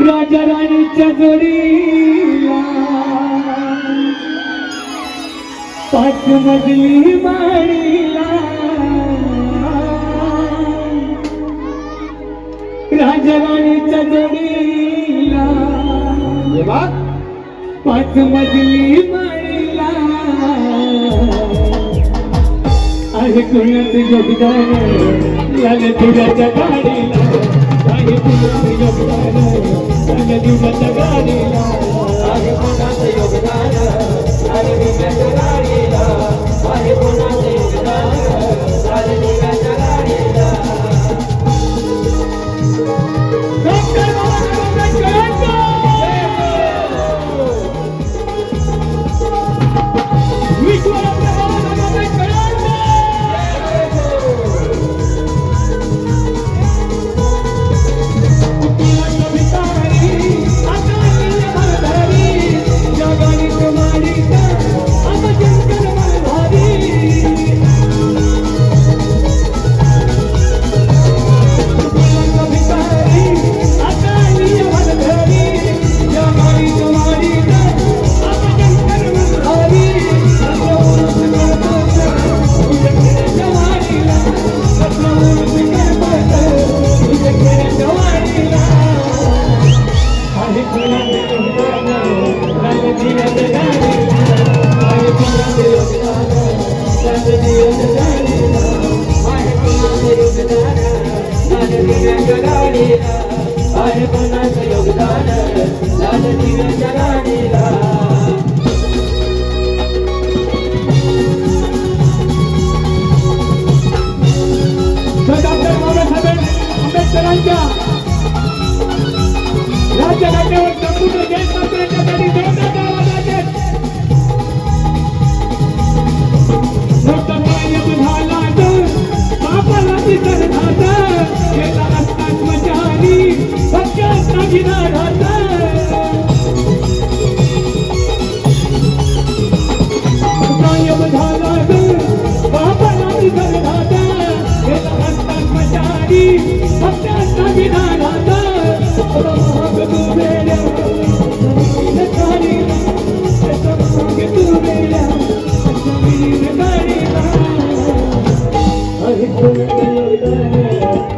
राजा राणीच्या जोडीला. पाच मजली माडीला राजा राणीच्या जोडीला. पाच मजली माडीला आहे कुणाचे योगदान याने तुझ्याच्या गाडीला. आहे कुणाचे योगदान I'm I have another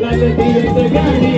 लागती गाणी